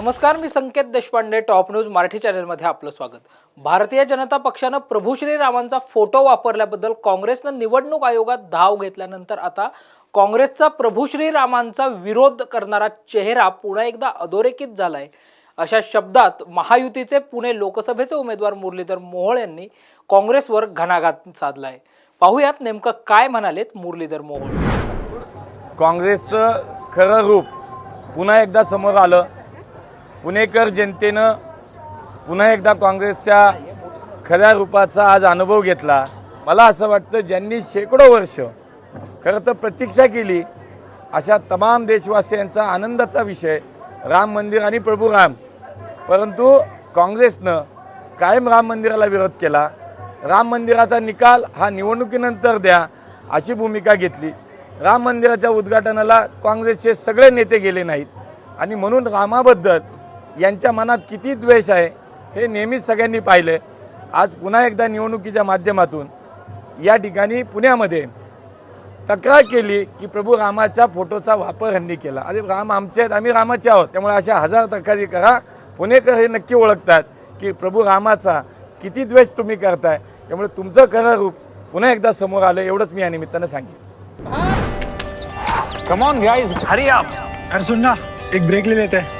नमस्कार मी Sanket Deshpande top news Marathi चॅनलमध्ये आपलं स्वागत. भारतीय जनता पक्षानं प्रभू श्रीरामांचा फोटो वापरल्याबद्दल काँग्रेसनं निवडणूक आयोगात धाव घेतल्यानंतर आता काँग्रेसचा प्रभू श्रीरामांचा विरोध करणारा चेहरा पुन्हा एकदा अधोरेखित झालाय. अशा शब्दात महायुतीचे पुणे लोकसभेचे उमेदवार मुरलीधर मोहोळ यांनी काँग्रेसवर घणाघात साधलाय. पाहुयात नेमकं काय म्हणालेत मुरलीधर मोहोळ. काँग्रेसचं खरं रूप पुन्हा एकदा समोर आलं. पुणेकर जनतेनं पुन्हा एकदा काँग्रेसच्या खऱ्या रूपाचा आज अनुभव घेतला. मला असं वाटतं ज्यांनी शेकडो वर्ष खरं तर प्रतीक्षा केली अशा तमाम देशवासियांचा आनंदाचा विषय राम मंदिर आणि प्रभू राम. परंतु काँग्रेसनं कायम राम मंदिराला विरोध केला. राम मंदिराचा निकाल हा निवडणुकीनंतर द्या अशी भूमिका घेतली. राम मंदिराच्या उद्घाटनाला काँग्रेसचे सगळे नेते गेले नाहीत. आणि म्हणून रामाबद्दल यांच्या मनात किती द्वेष आहे हे नेहमीच सगळ्यांनी पाहिलं आज पुन्हा एकदा निवडणुकीच्या माध्यमातून या ठिकाणी पुण्यामध्ये तक्रार केली की प्रभू रामाच्या फोटोचा वापर ह्यांनी केला. अरे राम आमचे आहेत आम्ही रामाचे आहोत. त्यामुळे अशा हजार तक्रारी करा. पुणेकर हे नक्की ओळखतात की प्रभू रामाचा किती द्वेष तुम्ही करताय. त्यामुळे तुमचं खरं रूप पुन्हा एकदा समोर आलं एवढंच मी या निमित्तानं सांगितलं कम ऑन गाइस हरी अरे सुन ना एक ब्रेक ले लेते. हैं